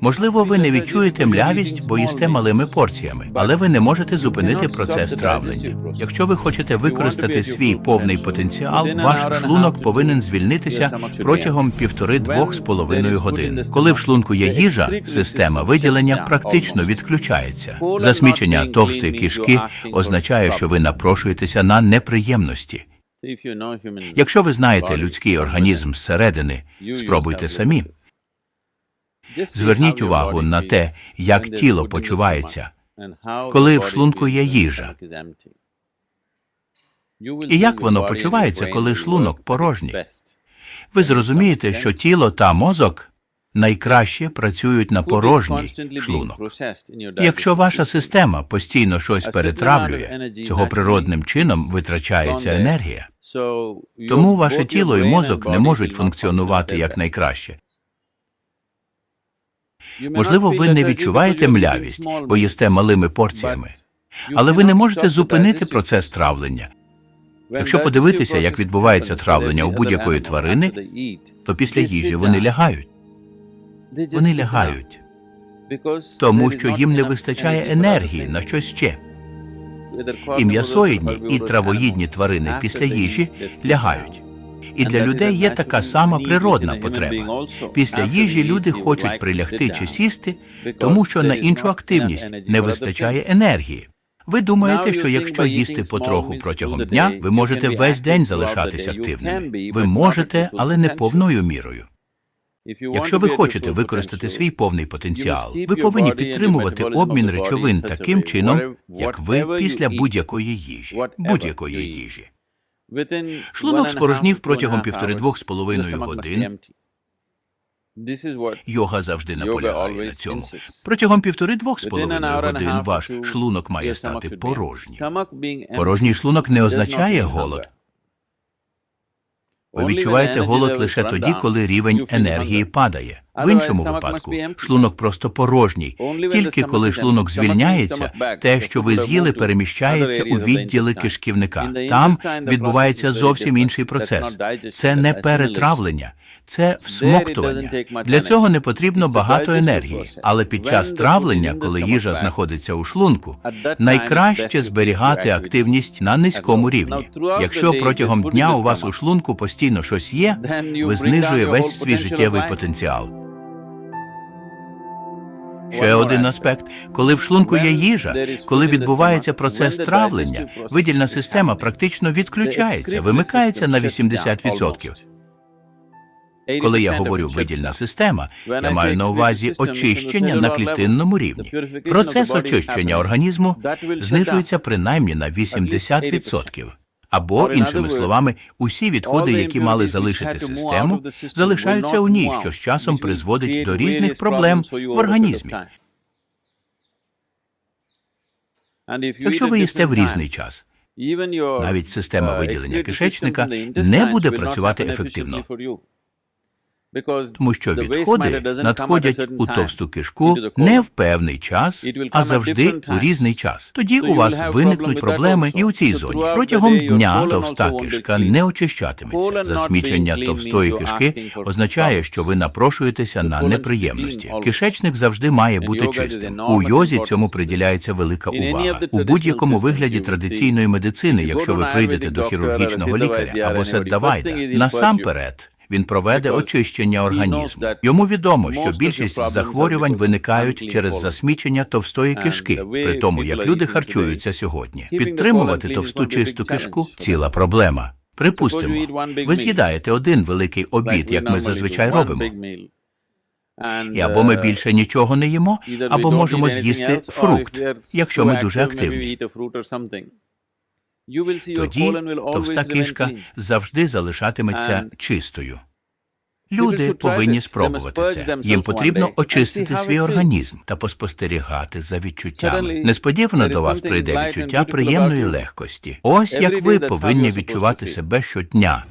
Можливо, ви не відчуєте млявість, бо їсте малими порціями, але ви не можете зупинити процес травлення. Якщо ви хочете використати свій повний потенціал, ваш шлунок повинен звільнитися протягом півтори-двох з половиною годин. Коли в шлунку є їжа, система виділення практично відключається. Засмічення товстої кишки означає, що ви напрошуєтеся на неприємності. Якщо ви знаєте людський організм зсередини, спробуйте самі. Зверніть увагу на те, як тіло почувається, коли в шлунку є їжа. І як воно почувається, коли шлунок порожній. Ви зрозумієте, що тіло та мозок найкраще працюють на порожній шлунок. Якщо ваша система постійно щось перетравлює, цього природним чином витрачається енергія. Тому ваше тіло і мозок не можуть функціонувати як найкраще. Можливо, ви не відчуваєте млявість, бо їсте малими порціями, але ви не можете зупинити процес травлення. Якщо подивитися, як відбувається травлення у будь-якої тварини, то після їжі вони лягають. Вони лягають, тому що їм не вистачає енергії на щось ще. І м'ясоїдні, і травоїдні тварини після їжі лягають. І для людей є така сама природна потреба. Після їжі люди хочуть прилягти чи сісти, тому що на іншу активність не вистачає енергії. Ви думаєте, що якщо їсти потроху протягом дня, ви можете весь день залишатись активними. Ви можете, але не повною мірою. Якщо ви хочете використати свій повний потенціал, ви повинні підтримувати обмін речовин таким чином, як ви після будь-якої їжі. Будь-якої їжі. Шлунок спорожнів протягом півтори-двох з половиною годин. Йога завжди наполягає на цьому. Протягом півтори-двох з половиною годин ваш шлунок має стати порожнім. Порожній шлунок не означає голод. Ви відчуваєте голод лише тоді, коли рівень енергії падає. В іншому випадку шлунок просто порожній. Тільки коли шлунок звільняється, те, що ви з'їли, переміщається у відділи кишківника. Там відбувається зовсім інший процес. Це не перетравлення, це всмоктування. Для цього не потрібно багато енергії. Але під час травлення, коли їжа знаходиться у шлунку, найкраще зберігати активність на низькому рівні. Якщо протягом дня у вас у шлунку постійно щось є, ви знижує весь свій життєвий потенціал. Ще один аспект, коли в шлунку є їжа, коли відбувається процес травлення, видільна система практично відключається, вимикається на 80%. Коли я говорю видільна система, я маю на увазі очищення на клітинному рівні. Процес очищення організму знижується принаймні на 80%. Або, іншими словами, усі відходи, які мали залишити систему, залишаються у ній, що з часом призводить до різних проблем в організмі. Якщо ви їсте в різний час, навіть система виділення кишечника не буде працювати ефективно. Тому що відходи надходять у товсту кишку не в певний час, а завжди у різний час. Тоді у вас виникнуть проблеми і у цій зоні. Протягом дня товста кишка не очищатиметься. Засмічення товстої кишки означає, що ви напрошуєтеся на неприємності. Кишечник завжди має бути чистим. У йозі цьому приділяється велика увага. У будь-якому вигляді традиційної медицини, якщо ви прийдете до хірургічного лікаря або седдавайда, насамперед. Він проведе очищення організму. Йому відомо, що більшість захворювань виникають через засмічення товстої кишки, при тому як люди харчуються сьогодні. Підтримувати товсту чисту кишку ціла проблема. Припустимо, ви з'їдаєте один великий обід, як ми зазвичай робимо. І або ми більше нічого не їмо, або можемо з'їсти фрукт, якщо ми дуже активні. Тоді товста кишка завжди залишатиметься чистою. Люди повинні спробувати це. Їм потрібно очистити свій організм та поспостерігати за відчуттями. Несподівано до вас прийде відчуття приємної легкості. Ось як ви повинні відчувати себе щодня.